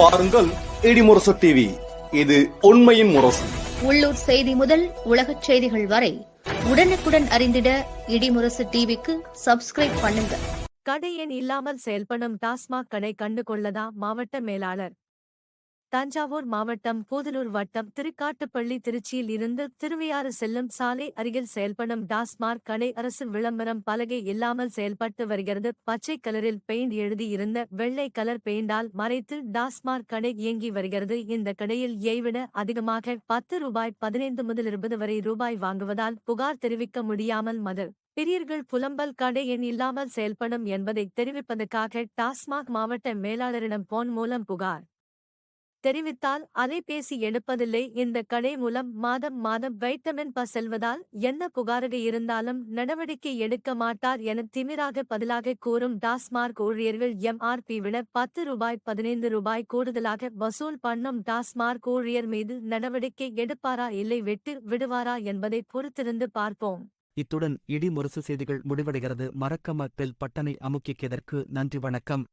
பாருங்கள் இடிமுரசு டிவி இது உண்மையின் முரசு. உள்ளூர் செய்தி முதல் உலகச் செய்திகள் வரை உடனுக்குடன் அறிந்திட இடிமுரசு டிவிக்கு சப்ஸ்கிரைப் பண்ணுங்க. கடை எண் இல்லாமல் செயல்படும் டாஸ்மாக் கடை கண்டு கொள்ளதா மாவட்ட மேலாளர்? தஞ்சாவூர் மாவட்டம் பூதலூர் வட்டம் திருக்காட்டுப்பள்ளி திருச்சியில் இருந்து திருவையாறு செல்லும் சாலை அருகில் செயல்படும் டாஸ்மார்க் கடை அரசு விளம்பரம் பலகை இல்லாமல் செயல்பட்டு வருகிறது. பச்சை கலரில் பெயிண்ட் எழுதியிருந்த வெள்ளை கலர் பெயிண்டால் மறைத்து டாஸ்மார்க் கடை இயங்கி வருகிறது. இந்த கடையில் எய்விட அதிகமாக பத்து ரூபாய் பதினைந்து முதல் இருபது வரை ரூபாய் வாங்குவதால் புகார் தெரிவிக்க முடியாமல் மது. பிரியர்கள் புலம்பல் கடை எண் இல்லாமல் செயல்படும் என்பதை தெரிவிப்பதற்காக டாஸ்மாக் மாவட்ட மேலாளரிடம் போன் மூலம் புகார். தெரிவித்தால் அலைபேசி எடுப்பதில்லை. இந்த கடை மூலம் மாதம் மாதம் வைட்டமின் ப செல்வதால் என்ன புகாரக இருந்தாலும் நடவடிக்கை எடுக்க மாட்டார் என திமிராக பதிலாக கூறும் டாஸ்மார்க் ஊழியர்கள் எம்ஆர்பி விட பத்து ரூபாய் பதினைந்து ரூபாய் கூடுதலாக வசூல் பண்ணும் டாஸ்மார்க் ஊழியர் மீது நடவடிக்கை எடுப்பாரா இல்லை வெட்டு விடுவாரா என்பதை பொறுத்திருந்து பார்ப்போம். இத்துடன் இடி முரசு செய்திகள் முடிவடைகிறது. மறக்க மக்கள் பட்டனை அமுக்கியதற்கு நன்றி வணக்கம்.